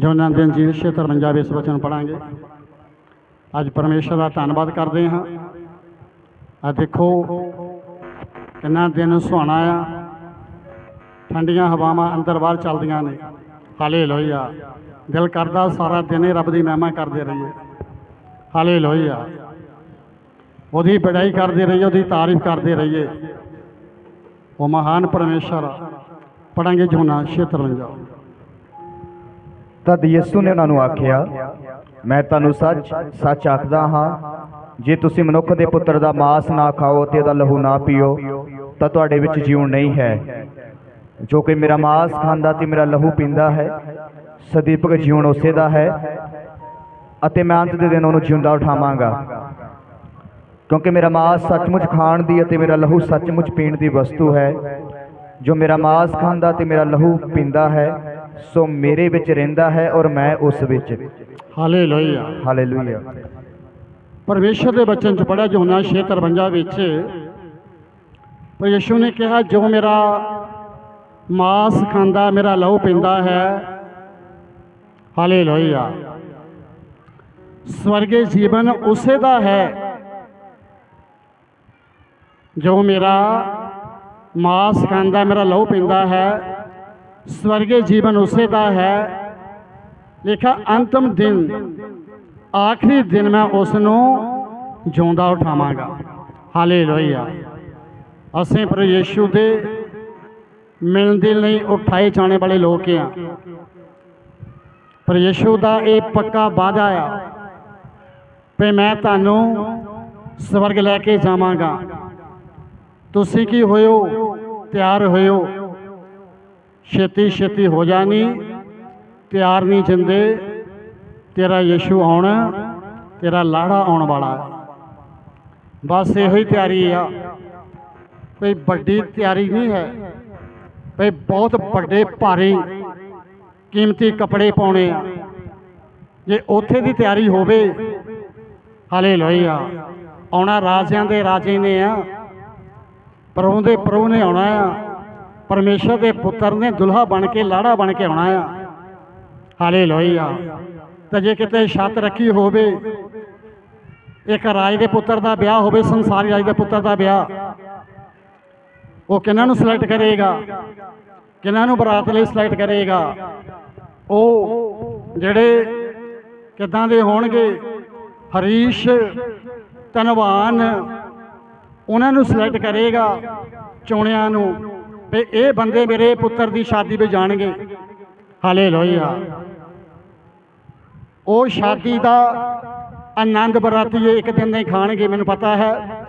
ਜੋਨਾਂ ਦੇ ਅੰਜੀਲ 653 ਇਸ ਵਚਨ ਪੜਾਂਗੇ ਅੱਜ ਪਰਮੇਸ਼ਰ ਦਾ ਧੰਨਵਾਦ ਕਰਦੇ ਹਾਂ। ਆ ਦੇਖੋ, ਕਿੰਨਾ ਦਿਨ ਸੁਹਾਣਾ ਆ। ਠੰਡੀਆਂ ਹਵਾਵਾਂ ਅੰਦਰ ਬਾਹਰ ਚੱਲਦੀਆਂ ਨੇ। ਹਾਲੇਲੂਇਆ। ਦਿਲ ਕਰਦਾ ਸਾਰਾ ਦਿਨ ਹੀ ਰੱਬ ਦੀ ਮਹਿਮਾ ਕਰਦੇ ਰਹੀਏ। ਹਾਲੇਲੂਇਆ। ਉਹਦੀ ਬੜਾਈ ਕਰਦੇ ਰਹੀਏ, ਉਹਦੀ ਤਾਰੀਫ ਕਰਦੇ ਰਹੀਏ। ਉਹ ਮਹਾਨ ਪਰਮੇਸ਼ਰ ਪੜਾਂਗੇ ਜੋਨਾ 653 ਤਦ ਯਿਸੂ ਨੇ ਉਹਨਾਂ ਨੂੰ ਆਖਿਆ, ਮੈਂ ਤੁਹਾਨੂੰ ਸੱਚ ਸੱਚ ਆਖਦਾ ਹਾਂ, ਜੇ ਤੁਸੀਂ ਮਨੁੱਖ ਦੇ ਪੁੱਤਰ ਦਾ ਮਾਸ ਨਾ ਖਾਓ ਤੇ ਉਹਦਾ ਲਹੂ ਨਾ ਪੀਓ, ਤਾਂ ਤੁਹਾਡੇ ਵਿੱਚ ਜੀਵਨ ਨਹੀਂ ਹੈ। ਜੋ ਕਿ ਮੇਰਾ ਮਾਸ ਖਾਂਦਾ ਤੇ ਮੇਰਾ ਲਹੂ ਪੀਂਦਾ ਹੈ, ਸਦੀਪਕ ਜੀਵਨ ਉਸੇ ਦਾ ਹੈ ਅਤੇ ਮੈਂ ਅੰਤ ਦੇ ਦਿਨ ਉਹਨੂੰ ਜਿਉਂਦਾ ਉਠਾਵਾਂਗਾ। ਕਿਉਂਕਿ ਮੇਰਾ ਮਾਸ ਸੱਚਮੁੱਚ ਖਾਣ ਦੀ ਅਤੇ ਮੇਰਾ ਲਹੂ ਸੱਚਮੁੱਚ ਪੀਣ ਦੀ ਵਸਤੂ ਹੈ, ਜੋ ਮੇਰਾ ਮਾਸ ਖਾਂਦਾ ਤੇ ਮੇਰਾ ਲਹੂ ਪੀਂਦਾ ਹੈ ਸੋ ਮੇਰੇ ਵਿੱਚ ਰਹਿੰਦਾ ਹੈ ਔਰ ਮੈਂ ਉਸ ਵਿੱਚ। ਹਾਲੇਲੂਇਆ ਹਾਲੇਲੂਇਆ ਪਰਮੇਸ਼ਰ ਦੇ ਬਚਨ ਚ ਪੜਿਆ ਜੋਨਾ 653 ਵਿੱਚ ਪਰ ਯਿਸੂ ਨੇ ਕਿਹਾ ਜੋ ਮੇਰਾ ਮਾंस ਖਾਂਦਾ ਮੇਰਾ ਲਹੂ ਪੀਂਦਾ ਹੈ ਹਾਲੇਲੂਇਆ ਸਵਰਗੀ ਜੀਵਨ ਉਸੇ ਦਾ ਹੈ ਜੋ ਮੇਰਾ ਮਾंस ਖਾਂਦਾ ਮੇਰਾ ਲਹੂ ਪੀਂਦਾ ਹੈ ਸਵਰਗੀ ਜੀਵਨ ਉਸੇ ਦਾ ਹੈ। ਲਿਖਾ, ਅੰਤਮ ਦਿਨ, ਆਖਰੀ ਦਿਨ ਮੈਂ ਉਸ ਜਿਉਂਦਾ ਉਠਾਵਾਂਗਾ। ਹਾਲੇਲੂਇਆ। ਅਸੀਂ ਪ੍ਰਭੂ ਯੀਸ਼ੂ ਦੇ ਮਿਲਣ ਦੇ ਲਈ ਉਠਾਏ ਜਾਣੇ ਵਾਲੇ ਲੋਕ ਆ ਪਰ ਯੀਸ਼ੂ ਦਾ ਇਹ ਪੱਕਾ ਵਾਅਦਾ ਆ ਕਿ ਮੈਂ ਤੁਹਾਨੂੰ ਸਵਰਗ ਲੈ ਕੇ ਜਾਵਾਂਗਾ। ਤੁਸੀਂ ਕੀ ਹੋਇਓ? ਤਿਆਰ ਹੋਇਓ। ਛੇਤੀ ਛੇਤੀ ਹੋ ਜਾਣੀ। ਤਿਆਰ ਨਹੀਂ ਜਿੰਦੇ। ਤੇਰਾ ਯਿਸੂ ਆਉਣਾ, ਤੇਰਾ ਲਾੜਾ ਆਉਣ ਵਾਲਾ ਹੈ। ਬਸ ਇਹੋ ਹੀ ਤਿਆਰੀ ਆ। ਕੋਈ ਵੱਡੀ ਤਿਆਰੀ ਨਹੀਂ ਹੈ। ਭਈ ਬਹੁਤ ਵੱਡੇ ਭਾਰੀ ਕੀਮਤੀ ਕੱਪੜੇ ਪਾਉਣੇ ਆ। ਜੇ ਉੱਥੇ ਦੀ ਤਿਆਰੀ ਹੋਵੇ, ਹਾਲੇਲੂਇਆ। ਆਉਣਾ ਰਾਜਿਆਂ ਦੇ ਰਾਜੇ ਨੇ ਆ। ਪ੍ਰਭੂ ਦੇ ਪ੍ਰਭੂ ਨੇ ਆਉਣਾ ਆ। ਪਰਮੇਸ਼ਰ ਦੇ ਪੁੱਤਰ ਨੇ ਦੁਲਹਾ ਬਣ ਕੇ, ਲਾੜਾ ਬਣ ਕੇ ਆਉਣਾ ਆ। ਹਾਲੇਲੂਇਆ। ਤਾਂ ਜੇ ਕਿਤੇ ਛੱਤ ਰੱਖੀ ਹੋਵੇ, ਇੱਕ ਰਾਜ ਦੇ ਪੁੱਤਰ ਦਾ ਵਿਆਹ ਹੋਵੇ, ਸੰਸਾਰੀ ਰਾਜ ਦੇ ਪੁੱਤਰ ਦਾ ਵਿਆਹ, ਉਹ ਕਿਹਨਾਂ ਨੂੰ ਸਿਲੈਕਟ ਕਰੇਗਾ? ਕਿਹਨਾਂ ਨੂੰ ਬਰਾਤ ਲਈ ਸਿਲੈਕਟ ਕਰੇਗਾ? ਉਹ ਜਿਹੜੇ ਕਿਦਾਂ ਦੇ ਹੋਣਗੇ? ਹਰੀਸ਼, ਧਨਵਾਨ, ਉਹਨਾਂ ਨੂੰ ਸਿਲੈਕਟ ਕਰੇਗਾ ਚੋਣਿਆਂ ਨੂੰ। ਵੀ ਇਹ ਬੰਦੇ ਮੇਰੇ ਪੁੱਤਰ ਦੀ ਸ਼ਾਦੀ ਵਿੱਚ ਜਾਣਗੇ। ਹਾਲੇਲੂਇਆ। ਉਹ ਸ਼ਾਦੀ ਦਾ ਆਨੰਦ ਬਰਾਤੀਏ ਇੱਕ ਦਿਨ ਨਹੀਂ ਖਾਣਗੇ, ਮੈਨੂੰ ਪਤਾ ਹੈ।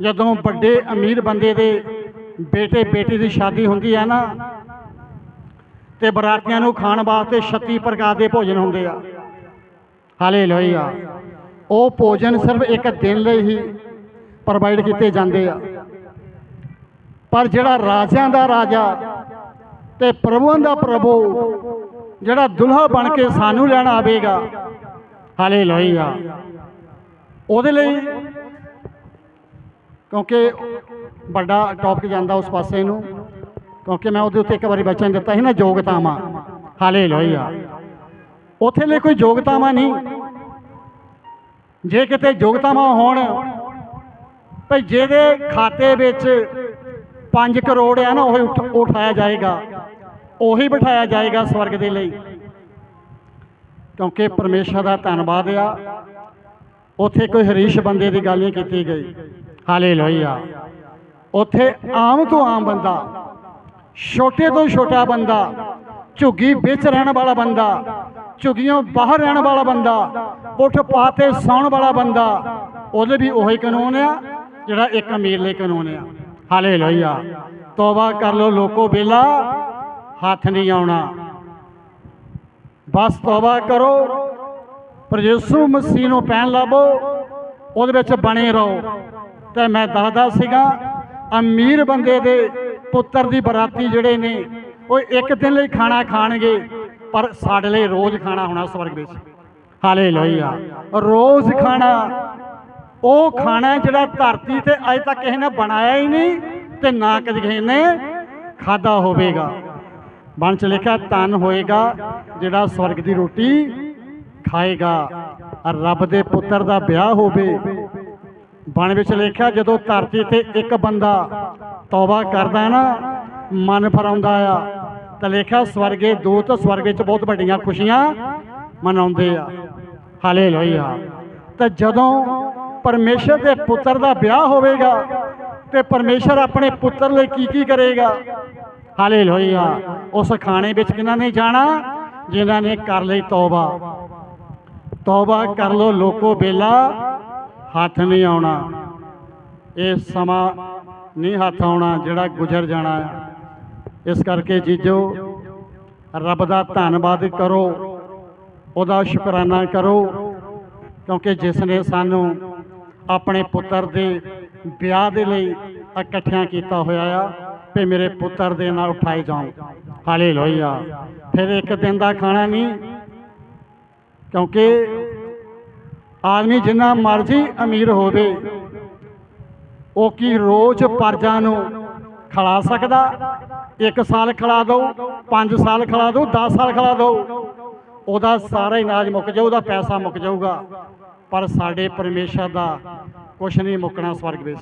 ਜਦੋਂ ਵੱਡੇ ਅਮੀਰ ਬੰਦੇ ਦੇ ਬੇਟੇ, ਬੇਟੀ ਦੀ ਸ਼ਾਦੀ ਹੁੰਦੀ ਹੈ ਨਾ, ਤੇ ਬਰਾਤੀਆਂ ਨੂੰ ਖਾਣ ਵਾਸਤੇ 36 ਪ੍ਰਕਾਰ ਦੇ ਭੋਜਨ ਹੁੰਦੇ ਆ। ਹਾਲੇਲੂਇਆ। ਉਹ ਭੋਜਨ ਸਿਰਫ ਇੱਕ ਦਿਨ ਲਈ ਹੀ ਪ੍ਰੋਵਾਈਡ ਕੀਤੇ ਜਾਂਦੇ ਆ। ਪਰ ਜਿਹੜਾ ਰਾਜਿਆਂ ਦਾ ਰਾਜਾ ਤੇ ਪ੍ਰਭੂਆਂ ਦਾ ਪ੍ਰਭੂ, ਜਿਹੜਾ ਦੁਲਹਾ ਬਣ ਕੇ ਸਾਨੂੰ ਲੈਣ ਆਵੇਗਾ, ਹਾਲੇਲੂਇਆ। ਉਹਦੇ ਲਈ ਕਿਉਂਕਿ ਵੱਡਾ ਟੌਪਿਕ ਜਾਂਦਾ ਉਸ ਪਾਸੇ ਨੂੰ, ਕਿਉਂਕਿ ਮੈਂ ਉਹਦੇ ਉੱਤੇ ਇੱਕ ਵਾਰੀ ਬਚਨ ਦਿੱਤਾ ਸੀ ਨਾ, ਯੋਗਤਾਵਾਂ। ਹਾਲੇਲੂਇਆ। ਉੱਥੇ ਲਈ ਕੋਈ ਯੋਗਤਾਵਾਂ ਨਹੀਂ। ਜੇ ਕਿਤੇ ਯੋਗਤਾਵਾਂ ਹੋਣ, ਭਈ ਜਿਹਦੇ ਖਾਤੇ ਵਿੱਚ 5 ਕਰੋੜ ਆ ਨਾ, ਉਹ ਉਠ- ਉਠਾਇਆ ਜਾਏਗਾ। ਉਹੀ ਬਿਠਾਇਆ ਜਾਏਗਾ ਸਵਰਗ ਦੇ ਲਈ। ਕਿਉਂਕਿ ਪਰਮੇਸ਼ਰ ਦਾ ਧੰਨਵਾਦ ਆ। ਉੱਥੇ ਕੋਈ ਹਰੀਸ਼ ਬੰਦੇ ਦੀ ਗੱਲ ਨਹੀਂ ਕੀਤੀ ਗਈ। ਹਾਲੇਲੂਇਆ। ਉੱਥੇ ਆਮ ਤੋਂ ਆਮ ਬੰਦਾ, ਛੋਟੇ ਤੋਂ ਛੋਟਾ ਬੰਦਾ, ਝੁੱਗੀ ਵਿੱਚ ਰਹਿਣ ਵਾਲਾ ਬੰਦਾ, ਝੁੱਗੀਆਂ ਬਾਹਰ ਰਹਿਣ ਵਾਲਾ ਬੰਦਾ, ਉੱਠ ਪਾਤੇ ਸੌਣ ਵਾਲਾ ਬੰਦਾ, ਉਹਦੇ ਵੀ ਉਹੀ ਕਾਨੂੰਨ ਆ, ਜਿਹੜਾ ਇੱਕ ਅਮੀਰ ਲਈ ਕਾਨੂੰਨ ਆ। ਹਾਲੇਲੂਇਆ। ਤੋਬਾ ਕਰ ਲੋ ਲੋਕੋ ਬੇਲਾ ਹੱਥ ਨਹੀਂ ਆਉਣਾ। ਬਸ ਤੋਬਾ ਕਰੋ ਪਰ ਯਿਸੂ ਮਸੀਹ ਨੂੰ ਪੈਣ ਲਾਵੋ ਉਹਦੇ ਵਿੱਚ ਬਣੇ ਰਹੋ। ਤੇ ਮੈਂ ਦੱਸਦਾ ਸੀਗਾ, ਅਮੀਰ ਬੰਦੇ ਦੇ ਪੁੱਤਰ ਦੀ ਬਰਾਤੀ ਜਿਹੜੇ ਨੇ, ਉਹ ਇੱਕ ਦਿਨ ਲਈ ਖਾਣਾ ਖਾਣਗੇ, ਪਰ ਸਾਡੇ ਲਈ ਰੋਜ਼ ਖਾਣਾ ਹੋਣਾ ਸਵਰਗ ਵਿੱਚ। ਹਾਲੇਲੂਇਆ। ਰੋਜ਼ ਖਾਣਾ ਉਹ ਖਾਣਾ ਜਿਹੜਾ ਧਰਤੀ ਤੇ ਅਜੇ ਤੱਕ ਕਿਸੇ ਨੇ ਬਣਾਇਆ ਹੀ ਨਹੀਂ ਤੇ ਨਾ ਕਦੇ ਕਿਸੇ ਨੇ ਖਾਦਾ ਹੋਵੇਗਾ। ਬਣ ਚ ਲਿਖਿਆ ਤਨ ਹੋਏਗਾ ਜਿਹੜਾ ਸਵਰਗ ਦੀ ਰੋਟੀ ਖਾਏਗਾ ਰੱਬ ਦੇ ਪੁੱਤਰ ਦਾ ਵਿਆਹ ਹੋਵੇ। ਬਣ ਵਿੱਚ ਲਿਖਿਆ, ਜਦੋਂ ਧਰਤੀ ਤੇ ਇੱਕ ਬੰਦਾ ਤੌਬਾ ਕਰਦਾ ਨਾ, ਮਨ ਫਰਾਉਂਦਾ ਆ, ਤਾਂ ਲਿਖਿਆ, ਸਵਰਗੇ ਦੂਤ ਸਵਰਗ ਵਿੱਚ ਬਹੁਤ ਵੱਡੀਆਂ ਖੁਸ਼ੀਆਂ ਮਨਾਉਂਦੇ ਆ। ਹਾਲੇਲੂਇਆ। ਤਾਂ ਜਦੋਂ ਪਰਮੇਸ਼ਰ ਦੇ ਪੁੱਤਰ ਦਾ ਵਿਆਹ ਹੋਵੇਗਾ ਤੇ ਪਰਮੇਸ਼ਰ ਆਪਣੇ ਪੁੱਤਰ ਲਈ ਕੀ ਕੀ ਕਰੇਗਾ? ਹਾਲੇਲੂਇਆ ਉਸ ਖਾਣੇ ਵਿੱਚ ਕਿਹਨਾਂ ਨੇ ਜਾਣਾ? ਜਿਨ੍ਹਾਂ ਨੇ ਕਰ ਲਈ ਤੌਬਾ। ਤੌਬਾ ਕਰ ਲੋ ਲੋਕੋ ਬੇਲਾ, ਹੱਥ ਨਹੀਂ ਆਉਣਾ। ਇਹ ਸਮਾਂ ਨਹੀਂ ਹੱਥ ਆਉਣਾ ਜਿਹੜਾ ਗੁਜ਼ਰ ਜਾਣਾ ਇਸ ਕਰਕੇ ਜੀਜੋ, ਰੱਬ ਦਾ ਧੰਨਵਾਦ ਕਰੋ, ਉਹਦਾ ਸ਼ੁਕਰਾਨਾ ਕਰੋ, ਕਿਉਂਕਿ ਜਿਸ ਨੇ ਸਾਨੂੰ ਆਪਣੇ ਪੁੱਤਰ ਦੇ ਵਿਆਹ ਦੇ ਲਈ ਇਕੱਠਿਆਂ ਕੀਤਾ ਹੋਇਆ ਆ ਤੇ ਮੇਰੇ ਪੁੱਤਰ ਦੇ ਨਾਲ ਉਠਾਏ ਜਾਉ ਹਾਲੇਲੂਇਆ। ਫਿਰ ਇੱਕ ਦਿਨ ਦਾ ਖਾਣਾ ਨਹੀਂ, ਕਿਉਂਕਿ ਆਦਮੀ ਜਿੰਨਾ ਮਰਜ਼ੀ ਅਮੀਰ ਹੋਵੇ, ਉਹ ਕੀ ਰੋਜ਼ ਪਰਜਾਂ ਨੂੰ ਖਿਲਾ ਸਕਦਾ? ਇੱਕ ਸਾਲ ਖਿਲਾ ਦੋ, ਪੰਜ ਸਾਲ ਖਿਲਾ ਦੋ 10 ਸਾਲ ਖਿਲਾ ਦੋ। ਉਹਦਾ ਸਾਰਾ ਹੀ ਮੁੱਕ ਜਾਊ, ਉਹਦਾ ਪੈਸਾ ਮੁੱਕ ਜਾਊਗਾ। ਪਰ ਸਾਡੇ ਪਰਮੇਸ਼ਰ ਦਾ ਕੁਛ ਨਹੀਂ ਮੁੱਕਣਾ ਸਵਰਗ ਵਿੱਚ।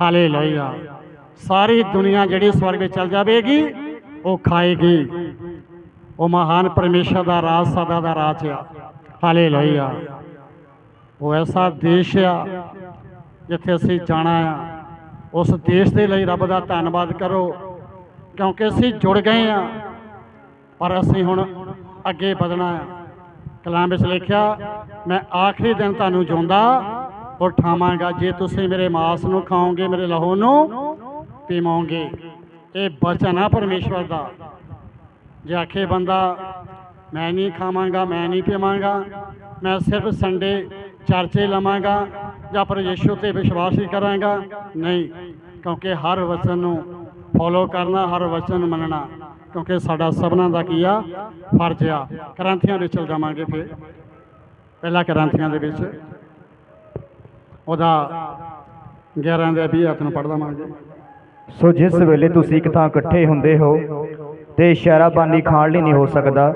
ਹਾਲੇਲੂਇਆ। ਸਾਰੀ ਦੁਨੀਆ ਜਿਹੜੀ ਸਵਰਗ ਵਿੱਚ ਚਲ ਜਾਵੇਗੀ, ਉਹ ਖਾਏਗੀ। ਉਹ ਮਹਾਨ ਪਰਮੇਸ਼ਰ ਦਾ ਰਾਜ ਸਦਾ ਦਾ ਰਾਜ ਆ। ਹਾਲੇਲੂਇਆ। ਉਹ ਐਸਾ ਦੇਸ਼ ਆ ਜਿੱਥੇ ਅਸੀਂ ਜਾਣਾ ਆ। ਉਸ ਦੇਸ਼ ਦੇ ਲਈ ਰੱਬ ਦਾ ਧੰਨਵਾਦ ਕਰੋ, ਕਿਉਂਕਿ ਅਸੀਂ ਜੁੜ ਗਏ ਆ, ਪਰ ਅਸੀਂ ਹੁਣ ਅੱਗੇ ਵਧਣਾ ਆ। ਕਲਾਮ ਵਿੱਚ ਲਿਖਿਆ, ਮੈਂ ਆਖਰੀ ਦਿਨ ਤੁਹਾਨੂੰ ਜਿਉਂਦਾ ਉਠਾਵਾਂਗਾ ਜੇ ਤੁਸੀਂ ਮੇਰੇ ਮਾਸ ਨੂੰ ਖਾਓਗੇ, ਮੇਰੇ ਲਹੂ ਨੂੰ ਪੀਵੋਗੇ। ਇਹ ਬਚਨ ਆ ਪਰਮੇਸ਼ਵਰ ਦਾ। ਜੇ ਆਖੇ ਬੰਦਾ, ਮੈਂ ਨਹੀਂ ਖਾਵਾਂਗਾ, ਮੈਂ ਨਹੀਂ ਪੀਵਾਂਗਾ, ਮੈਂ ਸਿਰਫ ਸੰਡੇ ਚਰਚੇ ਲਵਾਂਗਾ ਜਾਂ ਪਰ ਯਿਸੂ ਤੇ ਵਿਸ਼ਵਾਸ ਹੀ ਕਰਾਂਗਾ। ਨਹੀਂ, ਕਿਉਂਕਿ ਹਰ ਵਚਨ ਨੂੰ ਫੋਲੋ ਕਰਨਾ, ਹਰ ਵਚਨ ਮੰਨਣਾ। ਕਿਉਂਕਿ ਸਾਡਾ ਸਭਨਾਂ ਦਾ ਕੀ ਆ? ਫਰਜ਼ ਆ। ਕ੍ਰਾਂਤੀਆਂ ਦੇ ਚਲ ਜਾਵਾਂਗੇ ਫਿਰ। ਪਹਿਲਾ ਕ੍ਰਾਂਤੀਆਂ ਦੇ ਵਿੱਚ। ਉਹਦਾ 11 ਦੇ 20 ਹੱਥ ਨੂੰ ਲਵਾਂਗੇ। ਸੋ ਜਿਸ ਵੇਲੇ ਤੁਸੀਂ ਇੱਕ ਥਾਂ ਇਕੱਠੇ ਹੁੰਦੇ ਹੋ ਤੇ ਸ਼ਰਾਬਾਨੀ ਖਾਣ ਲਈ ਨਹੀਂ ਹੋ ਸਕਦਾ,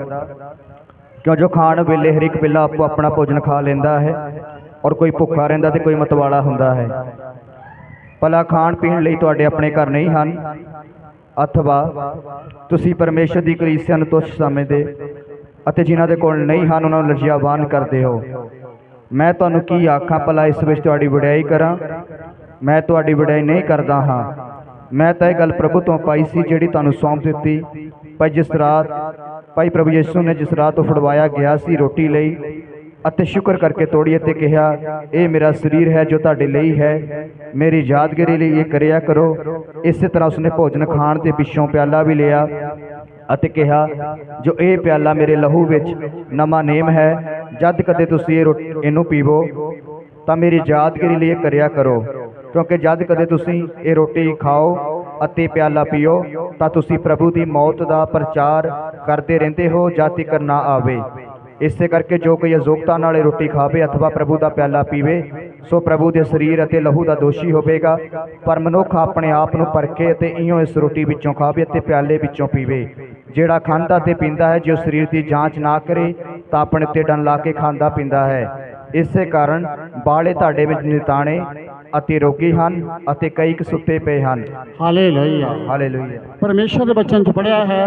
ਕਿਉਂ ਜੋ ਖਾਣ ਵੇਲੇ ਹਰ ਇੱਕ ਵੇਲਾ ਆਪੋ ਆਪਣਾ ਭੋਜਨ ਖਾ ਲੈਂਦਾ ਹੈ ਔਰ ਕੋਈ ਭੁੱਖਾ ਰਹਿੰਦਾ ਤੇ ਕੋਈ ਮਤਵਾਲਾ ਹੁੰਦਾ ਹੈ। ਭਲਾ ਖਾਣ ਪੀਣ ਲਈ ਤੁਹਾਡੇ ਆਪਣੇ ਘਰ ਨਹੀਂ ਹਨ। ਅਥਵਾ ਤੁਸੀਂ ਪਰਮੇਸ਼ਰ ਦੀ ਕਲੀਸਿਆ ਨੂੰ ਤੁੱਛ ਸਮਝਦੇ ਅਤੇ ਜਿਨ੍ਹਾਂ ਦੇ ਕੋਲ ਨਹੀਂ ਹਨ, ਉਹਨਾਂ ਨੂੰ ਲਜਿਆਵਾਨ ਕਰਦੇ ਹੋ। ਮੈਂ ਤੁਹਾਨੂੰ ਕੀ ਆਖਾਂ ਭਲਾ ਇਸ ਵਿੱਚ ਤੁਹਾਡੀ ਵਡਿਆਈ ਕਰਾਂ? ਮੈਂ ਤੁਹਾਡੀ ਵਡਿਆਈ ਨਹੀਂ ਕਰਦਾ ਹਾਂ। ਮੈਂ ਤਾਂ ਇਹ ਗੱਲ ਪ੍ਰਭੂ ਤੋਂ ਪਾਈ ਸੀ ਜਿਹੜੀ ਤੁਹਾਨੂੰ ਸੌਂਪ ਦਿੱਤੀ। ਭਾਈ ਜਿਸ ਰਾਤ, ਭਾਈ ਪ੍ਰਭੂ ਯਿਸੂ ਨੇ ਜਿਸ ਰਾਤ ਤੋਂ ਫੜਵਾਇਆ ਗਿਆ ਸੀ ਰੋਟੀ ਲਈ ਅਤੇ ਸ਼ੁਕਰ ਕਰਕੇ ਤੋੜੀ ਅਤੇ ਕਿਹਾ, ਇਹ ਮੇਰਾ ਸਰੀਰ ਹੈ ਜੋ ਤੁਹਾਡੇ ਲਈ ਹੈ। ਮੇਰੀ ਯਾਦਗਾਰੀ ਲਈ ਇਹ ਕਰਿਆ ਕਰੋ। ਇਸੇ ਤਰ੍ਹਾਂ ਉਸਨੇ ਭੋਜਨ ਖਾਣ ਤੇ ਪਿੱਛੋਂ ਪਿਆਲਾ ਵੀ ਲਿਆ ਅਤੇ ਕਿਹਾ, ਜੋ ਇਹ ਪਿਆਲਾ ਮੇਰੇ ਲਹੂ ਵਿੱਚ ਨਵਾਂ ਨੇਮ ਹੈ, ਜਦ ਕਦੇ ਤੁਸੀਂ ਇਹ ਰੋ- ਇਹਨੂੰ ਪੀਵੋ, ਤਾਂ ਮੇਰੀ ਯਾਦਗਾਰੀ ਲਈ ਇਹ ਕਰਿਆ ਕਰੋ। ਕਿਉਂਕਿ ਜਦ ਕਦੇ ਤੁਸੀਂ ਇਹ ਰੋਟੀ ਖਾਓ ਅਤੇ ਪਿਆਲਾ ਪੀਓ, ਤਾਂ ਤੁਸੀਂ ਪ੍ਰਭੂ ਦੀ ਮੌਤ ਦਾ ਪ੍ਰਚਾਰ ਕਰਦੇ ਰਹਿੰਦੇ ਹੋ ਜਾਂ ਤੱਕ ਨਾ ਆਵੇ। ਇਸੇ ਕਰਕੇ ਜੋ ਕੋਈ ਅਯੋਗਤਾ ਨਾਲ ਰੋਟੀ ਖਾਵੇ ਅਥਵਾ ਪ੍ਰਭੂ ਦਾ ਪਿਆਲਾ ਪੀਵੇ ਸੋ ਪ੍ਰਭੂ ਦੇ ਸਰੀਰ ਅਤੇ ਲਹੂ ਦਾ ਦੋਸ਼ੀ ਹੋਵੇਗਾ ਪਰ ਮਨੁੱਖ ਆਪਣੇ ਆਪ ਨੂੰ ਪਰਖੇ ਅਤੇ ਇਉਂ ਇਸ ਰੋਟੀ ਵਿੱਚੋਂ ਖਾਵੇ ਅਤੇ ਪਿਆਲੇ ਵਿੱਚੋਂ ਪੀਵੇ। ਜਿਹੜਾ ਖਾਂਦਾ ਤੇ ਪੀਂਦਾ ਹੈ ਜੋ ਸਰੀਰ ਦੀ ਜਾਂਚ ਨਾ ਕਰੇ ਤਾਂ ਆਪਣੇ ਉੱਤੇ ਡਨ ਲਾ ਕੇ ਖਾਂਦਾ ਪੀਂਦਾ ਹੈ। ਇਸੇ ਕਾਰਨ ਬਾਲੇ ਤੁਹਾਡੇ ਵਿੱਚ ਨਿਤਾਣੇ ਅਤੇ ਰੋਗੀ ਹਨ ਅਤੇ ਕਈ ਕੁ ਸੁੱਤੇ ਪਏ ਹਨ। ਹਾਲੇਲੂਇਆ। ਹਾਲੇਲੂਇਆ। ਪਰਮੇਸ਼ਰ ਦੇ ਬਚਨ ਚ ਪੜਿਆ ਹੈ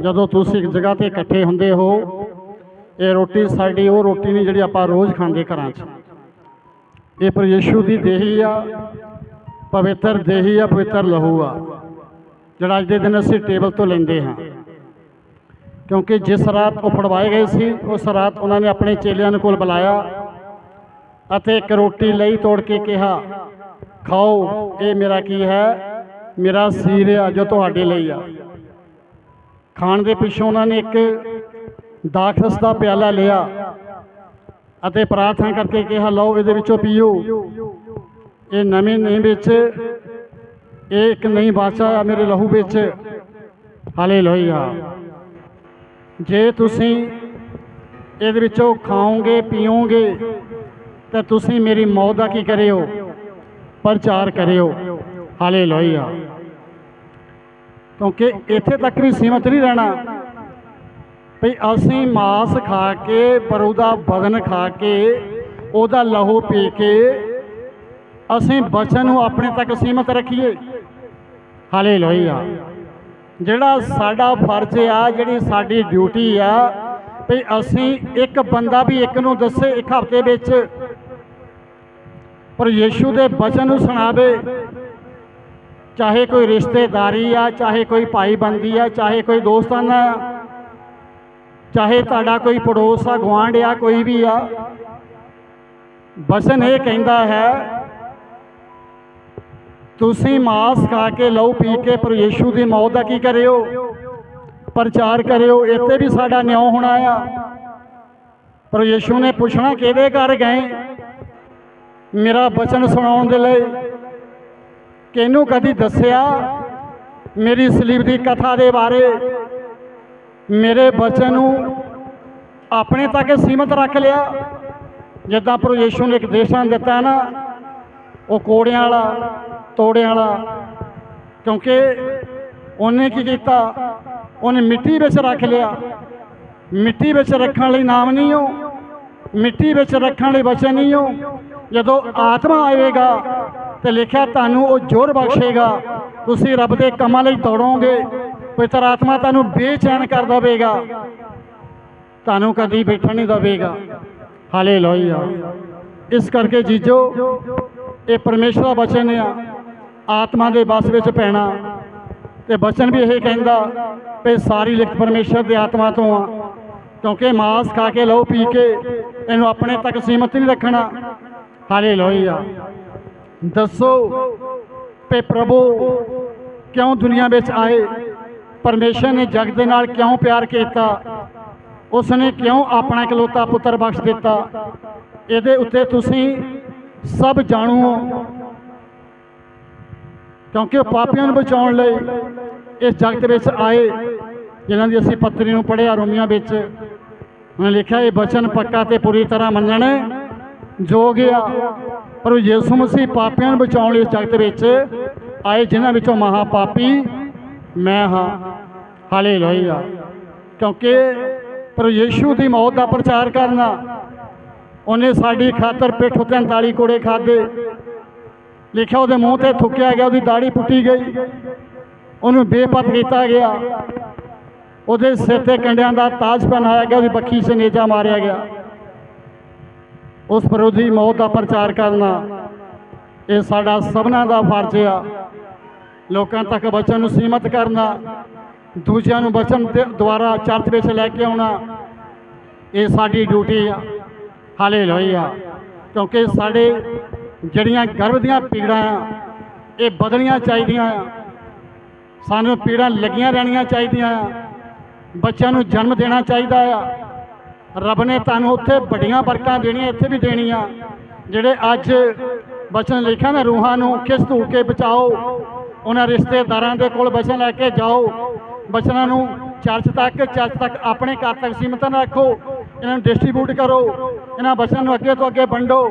ਜਦੋਂ ਤੁਸੀਂ ਇੱਕ ਜਗ੍ਹਾ ਤੇ ਇਕੱਠੇ ਹੁੰਦੇ ਹੋ ਇਹ ਰੋਟੀ ਸਾਡੀ, ਉਹ ਰੋਟੀ ਨਹੀਂ ਜਿਹੜੀ ਆਪਾਂ ਰੋਜ਼ ਖਾਂਦੇ ਘਰਾਂ 'ਚ। ਇਹ ਪਰ ਯਿਸੂ ਦੀ ਦੇਹੀ ਆ, ਪਵਿੱਤਰ ਦੇਹੀ ਆ, ਪਵਿੱਤਰ ਲਹੂ ਆ, ਜਿਹੜਾ ਅੱਜ ਦੇ ਦਿਨ ਅਸੀਂ ਟੇਬਲ ਤੋਂ ਲੈਂਦੇ ਹਾਂ। ਕਿਉਂਕਿ ਜਿਸ ਰਾਤ ਉਹ ਫੜਵਾਏ ਗਏ ਸੀ, ਉਸ ਰਾਤ ਉਹਨਾਂ ਨੇ ਆਪਣੇ ਚੇਲਿਆਂ ਨੂੰ ਕੋਲ ਬੁਲਾਇਆ ਅਤੇ ਇੱਕ ਰੋਟੀ ਲਈ ਤੋੜ ਕੇ ਕਿਹਾ, ਖਾਓ, ਇਹ ਮੇਰਾ ਕੀ ਹੈ? ਮੇਰਾ ਸੀਰ ਆ ਜੋ ਤੁਹਾਡੇ ਲਈ ਆ। ਖਾਣ ਦੇ ਪਿੱਛੋਂ ਉਹਨਾਂ ਨੇ ਇੱਕ ਦਾਖਸ ਦਾ ਪਿਆਲਾ ਲਿਆ ਅਤੇ ਪ੍ਰਾਰਥਨਾ ਕਰਕੇ ਕਿਹਾ, ਲਓ ਇਹਦੇ ਵਿੱਚੋਂ ਪੀਓ। ਇਹ ਨਵੇਂ ਨੇਮ ਵਿੱਚ। ਇਹ ਇੱਕ ਨਈ ਬਾਦਸ਼ਾਹ ਆ ਮੇਰੇ ਲਹੂ ਵਿੱਚ। ਹਾਲੇਲੂਇਆ। ਜੇ ਤੁਸੀਂ ਇਹਦੇ ਵਿੱਚੋਂ ਖਾਓਗੇ, ਪੀਓਗੇ, ਤਾਂ ਤੁਸੀਂ ਮੇਰੀ ਮੌਤ ਦਾ ਕੀ ਕਰਿਓ? ਪ੍ਰਚਾਰ ਕਰਿਓ। ਹਾਲੇਲੂਇਆ। ਕਿਉਂਕਿ ਇੱਥੇ ਤੱਕ ਵੀ ਸੀਮਤ ਨਹੀਂ ਰਹਿਣਾ। ਵੀ ਅਸੀਂ ਮਾਸ ਖਾ ਕੇ ਪਰ ਉਹਦਾ ਬਦਨ ਖਾ ਕੇ, ਉਹਦਾ ਲਹੂ ਪੀ ਕੇ ਅਸੀਂ ਬਚਨ ਨੂੰ ਆਪਣੇ ਤੱਕ ਸੀਮਤ ਰੱਖੀਏ। ਹਾਲੇਲੂਇਆ। ਜਿਹੜਾ ਸਾਡਾ ਫਰਜ਼ ਆ, ਜਿਹੜੀ ਸਾਡੀ ਡਿਊਟੀ ਆ, ਵੀ ਅਸੀਂ ਇੱਕ ਬੰਦਾ ਵੀ ਇੱਕ ਨੂੰ ਦੱਸੇ ਇੱਕ ਹਫ਼ਤੇ ਵਿੱਚ, ਪਰ ਯੀਸ਼ੂ ਦੇ ਬਚਨ ਨੂੰ ਸੁਣਾਵੇ। ਚਾਹੇ ਕੋਈ ਰਿਸ਼ਤੇਦਾਰੀ ਆ, ਚਾਹੇ ਕੋਈ ਭਾਈ ਬੰਦੀ ਆ, ਚਾਹੇ ਕੋਈ ਦੋਸਤਾਨਾ ਆ ਚਾਹੇ ਤੁਹਾਡਾ ਕੋਈ ਪੜੋਸ ਆ, ਗੁਆਂਢ ਆ, ਕੋਈ ਵੀ ਆ ਬਚਨ ਇਹ ਕਹਿੰਦਾ ਹੈ, ਤੁਸੀਂ ਮਾਸ ਖਾ ਕੇ ਲਹੂ ਪੀ ਕੇ ਪਰ ਯੀਸ਼ੂ ਦੀ ਮੌਤ ਦਾ ਕੀ ਕਰਿਓ? ਪ੍ਰਚਾਰ ਕਰਿਓ, ਇੱਥੇ ਵੀ ਸਾਡਾ ਨਿਉ ਹੋਣਾ ਆ। ਪਰ ਯੀਸ਼ੂ ਨੇ ਪੁੱਛਣਾ, ਕਿਹਦੇ ਘਰ ਗਏ? ਮੇਰਾ ਬਚਨ ਸੁਣਾਉਣ ਦੇ ਲਈ। ਕਿਹਨੂੰ ਕਦੀ ਦੱਸਿਆ? ਮੇਰੀ ਸਲੀਬ ਦੀ ਕਥਾ ਦੇ ਬਾਰੇ। ਮੇਰੇ ਬਚਨ ਨੂੰ ਆਪਣੇ ਤੱਕ ਸੀਮਤ ਰੱਖ ਲਿਆ। ਜਿੱਦਾਂ ਪ੍ਰਭੂ ਯੀਸ਼ੂ ਨੇ ਇੱਕ ਦੇਸ਼ਾਂ ਦਿੱਤਾ ਨਾ, ਉਹ ਕੋੜਿਆਂ ਵਾਲਾ, ਤੋੜਿਆਂ ਵਾਲਾ, ਕਿਉਂਕਿ ਉਹਨੇ ਕੀ ਕੀਤਾ? ਉਹਨੇ ਮਿੱਟੀ ਵਿੱਚ ਰੱਖ ਲਿਆ। ਮਿੱਟੀ ਵਿੱਚ ਰੱਖਣ ਲਈ ਨਾਮ ਨਹੀਂ ਹੋ ਮਿੱਟੀ ਵਿੱਚ ਰੱਖਣ ਲਈ ਬਚਨ ਨਹੀਂ ਹੋ ਜਦੋਂ ਆਤਮਾ ਆਵੇਗਾ ਤੇ ਲਿਖਿਆ, ਤੁਹਾਨੂੰ ਉਹ ਜੋਰ ਬਖਸ਼ੇਗਾ। ਤੁਸੀਂ ਰੱਬ ਦੇ ਕੰਮਾਂ ਲਈ ਦੌੜੋਗੇ। ਪਵਿੱਤਰ ਆਤਮਾ ਤੁਹਾਨੂੰ ਬੇਚੈਨ ਕਰ ਦੇਵੇਗਾ। ਤੁਹਾਨੂੰ ਕਦੀ ਬੈਠਣ ਨਹੀਂ ਦੇਵੇਗਾ। ਹਾਲੇਲੂਇਆ। ਇਸ ਕਰਕੇ ਜੀਜੋ, ਇਹ ਪਰਮੇਸ਼ਰ ਦਾ ਬਚਨ ਆ, ਆਤਮਾ ਦੇ ਬਸ ਵਿੱਚ ਪੈਣਾ। ਤੇ ਬਚਨ ਵੀ ਇਹ ਕਹਿੰਦਾ ਕਿ ਸਾਰੀ ਲਿਖਤ ਪਰਮੇਸ਼ਰ ਦੇ ਆਤਮਾ ਤੋਂ ਆ। ਕਿਉਂਕਿ ਮਾਸ ਖਾ ਕੇ ਲਹੂ ਪੀ ਕੇ ਇਹਨੂੰ ਆਪਣੇ ਤੱਕ ਸੀਮਤ ਨਹੀਂ ਰੱਖਣਾ। ਹਾਲੇਲੂਇਆ। ਦੱਸੋ ਕਿ ਪ੍ਰਭੂ ਕਿਉਂ ਦੁਨੀਆ ਵਿੱਚ ਆਏ? ਪਰਮੇਸ਼ਰ ਨੇ ਜਗ ਦੇ ਨਾਲ ਕਿਉਂ ਪਿਆਰ ਕੀਤਾ? ਉਸ ਨੇ ਕਿਉਂ ਆਪਣਾ ਇਕਲੌਤਾ ਪੁੱਤਰ ਬਖਸ਼ ਦਿੱਤਾ? ਇਹਦੇ ਉੱਤੇ ਤੁਸੀਂ ਸਭ ਜਾਣੂ। ਹੋ ਕਿਉਂਕਿ ਉਹ ਪਾਪੀਆਂ ਨੂੰ ਬਚਾਉਣ ਲਈ ਇਸ ਜਗਤ ਵਿੱਚ ਆਏ, ਜਿਨ੍ਹਾਂ ਦੀ ਅਸੀਂ ਪੱਤਰੀ ਨੂੰ ਪੜ੍ਹਿਆ ਰੋਮੀਆਂ ਵਿੱਚ। ਉਹਨੇ ਲਿਖਿਆ, ਇਹ ਬਚਨ ਪੱਕਾ ਤੇ ਪੂਰੀ ਤਰ੍ਹਾਂ ਮੰਨਣ ਜੋ ਗਿਆ ਪਰ ਉਹ ਯਿਸੂ ਮਸੀਹ ਪਾਪੀਆਂ ਨੂੰ ਬਚਾਉਣ ਲਈ ਇਸ ਜਗਤ ਵਿੱਚ ਆਏ, ਜਿਨ੍ਹਾਂ ਵਿੱਚੋਂ ਮਹਾ ਪਾਪੀ ਮੈਂ ਹਾਂ। ਹਾਲੇਲੂਇਆ। ਕਿਉਂਕਿ ਪਰ ਯੀਸ਼ੂ ਦੀ ਮੌਤ ਦਾ ਪ੍ਰਚਾਰ ਕਰਨਾ, ਉਹਨੇ ਸਾਡੀ ਖਾਤਰ ਪਿੱਠ ਉੱਤੇ 39 ਕੋੜੇ ਖਾਦੇ ਲਿਖਿਆ ਉਹਦੇ ਮੂੰਹ ਤੇ ਥੁੱਕਿਆ ਗਿਆ, ਉਹਦੀ ਦਾੜੀ ਪੁੱਟੀ ਗਈ। ਉਹਨੂੰ ਬੇਪਤ ਕੀਤਾ ਗਿਆ। ਉਹਦੇ ਸਿਰ ਤੇ ਕੰਡਿਆਂ ਦਾ ਤਾਜ ਪਹਿਨਾਇਆ ਗਿਆ, ਉਹਦੀ ਬੱਖੀ ਸਨੇਜਾ ਮਾਰਿਆ ਗਿਆ। ਉਸ ਵਿਰੋਧੀ ਮੌਤ ਦਾ ਪ੍ਰਚਾਰ ਕਰਨਾ, ਇਹ ਸਾਡਾ ਸਭਨਾਂ ਦਾ ਫਰਜ਼ ਆ। ਲੋਕਾਂ ਤੱਕ ਬਚਨ ਨੂੰ ਸੀਮਤ ਕਰਨਾ, ਦੂਜਿਆਂ ਨੂੰ ਬਚਨ ਦੇ ਦੁਆਰਾ ਚਰਚ ਵਿੱਚ ਲੈ ਕੇ ਆਉਣਾ, ਇਹ ਸਾਡੀ ਡਿਊਟੀ ਆ ਹਾਲੇਲੂਇਆ ਕਿਉਂਕਿ ਸਾਡੇ ਜਿਹੜੀਆਂ ਗਰਭ ਦੀਆਂ ਪੀੜਾਂ ਆ, ਇਹ ਬਦਲਣੀਆਂ ਚਾਹੀਦੀਆਂ ਆ। ਸਾਨੂੰ ਪੀੜਾਂ ਲੱਗੀਆਂ ਰਹਿਣੀਆਂ ਚਾਹੀਦੀਆਂ ਆ। ਬੱਚਿਆਂ ਨੂੰ ਜਨਮ ਦੇਣਾ ਚਾਹੀਦਾ ਆ। ਰੱਬ ਨੇ ਤੁਹਾਨੂੰ ਉੱਥੇ ਵੱਡੀਆਂ ਬਰਕਤਾਂ ਦੇਣੀਆਂ, ਇੱਥੇ ਵੀ ਦੇਣੀਆਂ। ਜਿਹੜੇ ਅੱਜ ਬਚਨ ਲਿਖਿਆ ਨਾ ਰੂਹਾਂ ਨੂੰ, ਕਿਸ ਧੂ ਕੇ ਬਚਾਓ ਉਹਨਾਂ ਰਿਸ਼ਤੇਦਾਰਾਂ ਦੇ ਕੋਲ ਬਚਨ ਲੈ ਕੇ ਜਾਓ। ਬਚਨਾਂ ਨੂੰ ਚਰਚ ਤੱਕ ਚਰਚ ਤੱਕ ਆਪਣੇ ਘਰ ਤੱਕ ਸੀਮਤ ਨਾ ਰੱਖੋ। ਇਹਨਾਂ ਨੂੰ ਡਿਸਟ੍ਰੀਬਿਊਟ ਕਰੋ। ਇਹਨਾਂ ਬਚਨਾਂ ਨੂੰ ਅੱਗੇ ਤੋਂ ਅੱਗੇ ਵੰਡੋ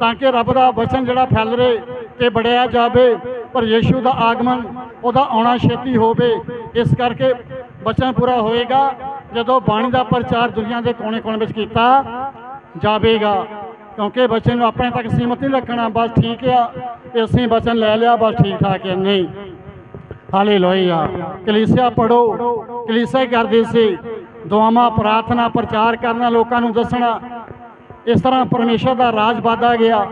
ਤਾਂ ਕਿ ਰੱਬ ਦਾ ਬਚਨ ਜਿਹੜਾ ਫੈਲ ਰਹੇ ਤੇ ਬੜਿਆ ਜਾਵੇ। ਪਰ ਯੀਸ਼ੂ ਦਾ ਆਗਮਨ, ਉਹਦਾ ਆਉਣਾ ਛੇਤੀ ਹੋਵੇ। ਇਸ ਕਰਕੇ ਬਚਨ ਪੂਰਾ ਹੋਏਗਾ। ਜਦੋਂ ਬਾਣੀ ਦਾ ਪ੍ਰਚਾਰ ਦੁਨੀਆ ਦੇ ਕੋਨੇ-ਕੋਨੇ ਵਿੱਚ ਕੀਤਾ ਜਾਵੇਗਾ। ਕਿਉਂਕਿ ਬੱਚੇ ਨੂੰ ਆਪਣੇ ਤੱਕ ਸੀਮਤ ਨਹੀਂ ਰੱਖਣਾ, ਬਸ ਠੀਕ ਆ ਤੇ ਅਸੀਂ ਬਚਨ ਲੈ ਲਿਆ, ਬਸ ਠੀਕ ਠਾਕ ਹੈ ਨਹੀਂ। ਹਾਲੇਲੂਇਆ। ਕਲੀਸਿਆ ਪੜੋ ਕਲੀਸਿਆ ਹੀ ਕਰਦੇ ਸੀ। ਦੁਆਵਾਂ ਪ੍ਰਾਰਥਨਾ ਪ੍ਰਚਾਰ ਕਰਨਾ, ਲੋਕਾਂ ਨੂੰ ਦੱਸਣਾ। ਇਸ ਤਰ੍ਹਾਂ ਪਰਮੇਸ਼ਰ ਦਾ ਰਾਜ ਵਾਧਾ ਗਿਆ।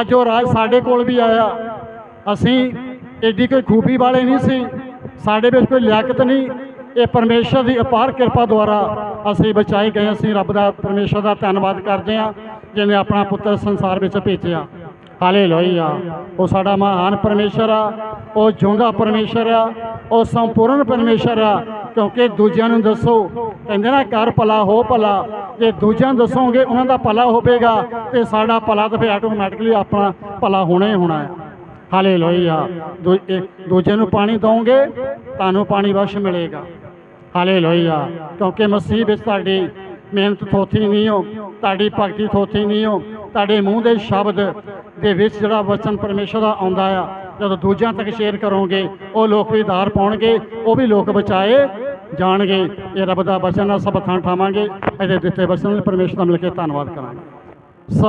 ਅੱਜ ਉਹ ਰਾਜ ਸਾਡੇ ਕੋਲ ਵੀ ਆਇਆ। ਅਸੀਂ ਐਡੀ ਕੋਈ ਖੂਬੀ ਵਾਲੇ ਨਹੀਂ ਸੀ। ਸਾਡੇ ਵਿੱਚ ਕੋਈ ਲਿਆਕਤ ਨਹੀਂ। ਇਹ ਪਰਮੇਸ਼ਰ ਦੀ ਅਪਾਰ ਕਿਰਪਾ ਦੁਆਰਾ ਅਸੀਂ ਬਚਾਏ ਗਏ ਅਸੀਂ ਰੱਬ ਦਾ, ਪਰਮੇਸ਼ਰ ਦਾ ਧੰਨਵਾਦ ਕਰਦੇ ਹਾਂ। ਜਿਹਨੇ ਆਪਣਾ ਪੁੱਤਰ ਸੰਸਾਰ ਵਿੱਚ ਭੇਜਿਆ। ਹਾਲੇਲੂਇਆ। ਉਹ ਸਾਡਾ ਮਹਾਨ ਪਰਮੇਸ਼ਰ ਆ। ਉਹ ਜਿਉਂਦਾ ਪਰਮੇਸ਼ਰ ਆ। ਉਹ ਸੰਪੂਰਨ ਪਰਮੇਸ਼ਰ ਆ। ਕਿਉਂਕਿ ਦੂਜਿਆਂ ਨੂੰ ਦੱਸੋ, ਕਹਿੰਦੇ ਨਾ ਕਰ ਭਲਾ ਹੋ ਭਲਾ। ਜੇ ਦੂਜਿਆਂ ਨੂੰ ਦੱਸੋਗੇ, ਉਹਨਾਂ ਦਾ ਭਲਾ ਹੋਵੇਗਾ। ਤੇ ਸਾਡਾ ਭਲਾ ਤਾਂ ਫਿਰ ਆਟੋਮੈਟਿਕਲੀ ਆਪਣਾ ਭਲਾ ਹੋਣਾ ਹੀ ਹੋਣਾ ਹੈ। ਹਾਲੇਲੂਇਆ। ਦੂ- ਇਹ ਦੂਜੇ ਨੂੰ ਪਾਣੀ ਦਵੋਗੇ, ਤੁਹਾਨੂੰ ਪਾਣੀ ਵਸ਼ ਮਿਲੇਗਾ। ਹਾਲੇਲੂਇਆ। ਕਿਉਂਕਿ ਮਸੀਹ ਵਿੱਚ ਤੁਹਾਡੀ ਮਿਹਨਤ ਥੋਥੀ ਨਹੀਂ ਹੋ, ਤੁਹਾਡੀ ਭਗਤੀ ਥੋਥੀ ਨਹੀਂ ਹੋ, ਤੁਹਾਡੇ ਮੂੰਹ ਦੇ ਸ਼ਬਦ ਦੇ ਵਿੱਚ ਜਿਹੜਾ ਵਚਨ ਪਰਮੇਸ਼ਰ ਦਾ ਆਉਂਦਾ ਆ, ਜਦੋਂ ਦੂਜਿਆਂ ਤੱਕ ਸ਼ੇਅਰ ਕਰੋਗੇ, ਉਹ ਲੋਕ ਵੀ ਧਾਰ ਪਾਉਣਗੇ, ਉਹ ਵੀ ਲੋਕ ਬਚਾਏ ਜਾਣਗੇ। ਇਹ ਰੱਬ ਦਾ ਵਚਨ ਨਾਲ ਸਭ ਥਾਂ ਠਾਵਾਂਗੇ। ਇਹਦੇ ਦਿੱਤੇ ਬਚਨ ਲਈ ਪਰਮੇਸ਼ਰ ਦਾ ਮਿਲ ਕੇ ਧੰਨਵਾਦ ਕਰਾਂਗੇ। ਸਭ